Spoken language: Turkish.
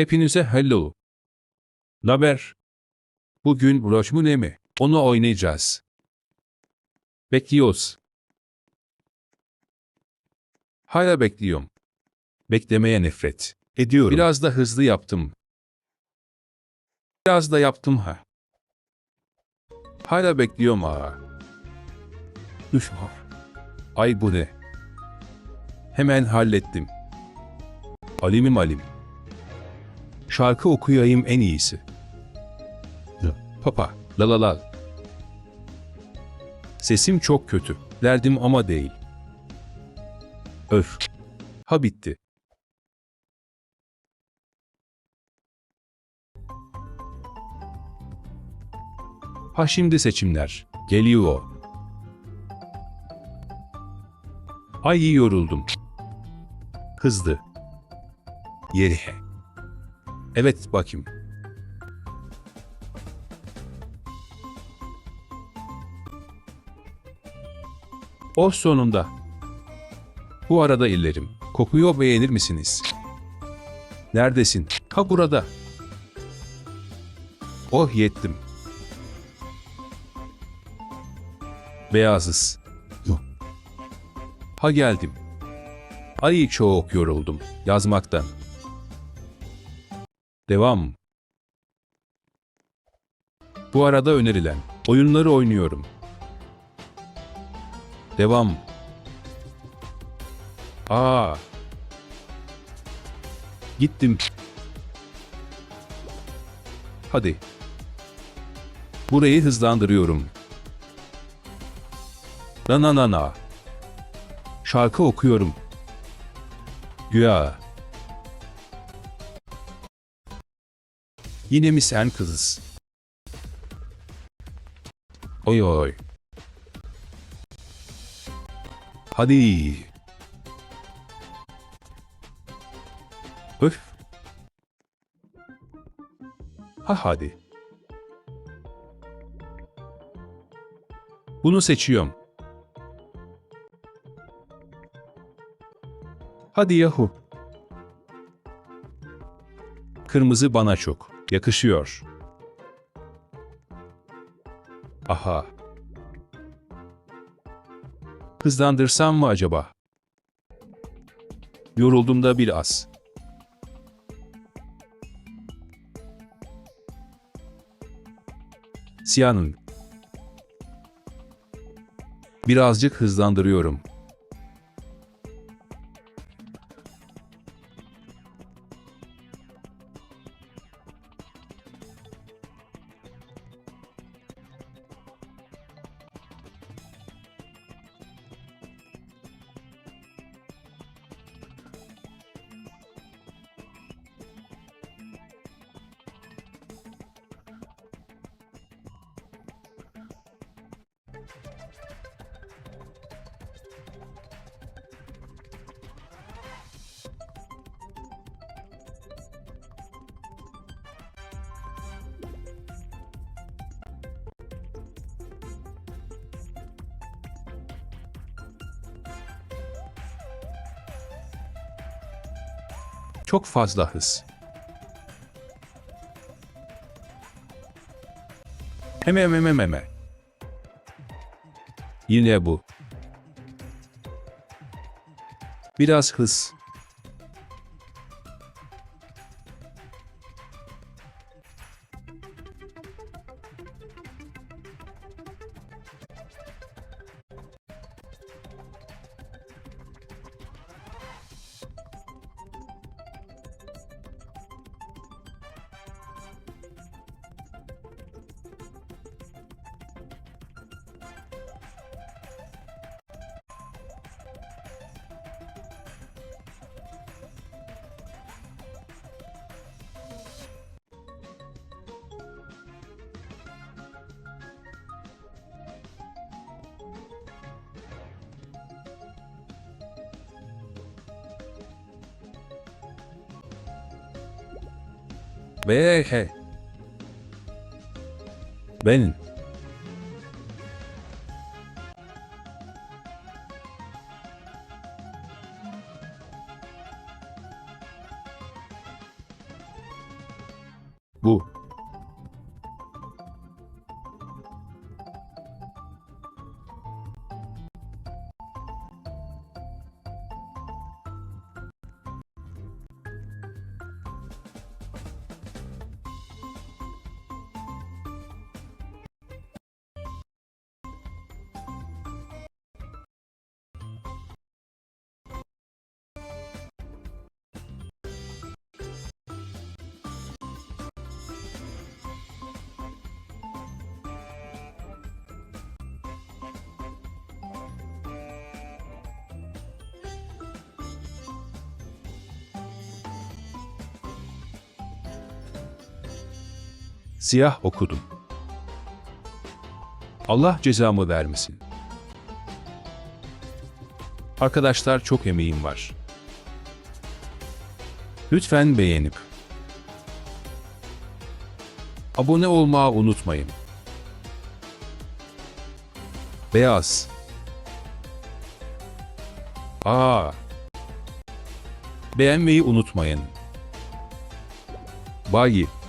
Hepinize hello. Naber? Bugün broş mu ne mi? Onu oynayacağız. Bekliyoruz. Hala bekliyorum. Beklemeye nefret. Ediyorum. Biraz da hızlı yaptım. Biraz da yaptım ha. Hala bekliyorum ha. Üf. Ay bu ne? Hemen hallettim. Alimim alim. Şarkı okuyayım en iyisi. Papa, la la la. Sesim çok kötü. Derdim ama değil. Öf. Ha bitti. Ha şimdi seçimler. Geliyor. Ay yoruldum. Hızlı. Yeri. Evet bakayım. O sonunda. Bu arada illerim. Kokuyor beğenir misiniz? Neredesin? Ha burada. Oh yettim. Beyazız. Ha geldim. Ay çok yoruldum yazmaktan. Devam. Bu arada önerilen oyunları oynuyorum. Devam. Aa. Gittim. Hadi. Burayı hızlandırıyorum. Na na na na. Şarkı okuyorum. Güya. Yine mi sen kızız? Oy oy. Hadi. Öf. Ha hadi. Bunu seçiyorum. Hadi yahu. Kırmızı bana çok yakışıyor. Aha. Hızlandırsam mı acaba? Yoruldum da biraz. Siyanın. Birazcık hızlandırıyorum. Çok fazla hız. Heme heme heme. Yine bu. Biraz hız. Ve he. Ben. Bu. Siyah okudum. Allah cezamı vermesin. Arkadaşlar çok emeğim var. Lütfen beğenip abone olmayı unutmayın. Beyaz. Aa. Beğenmeyi unutmayın. Bayi.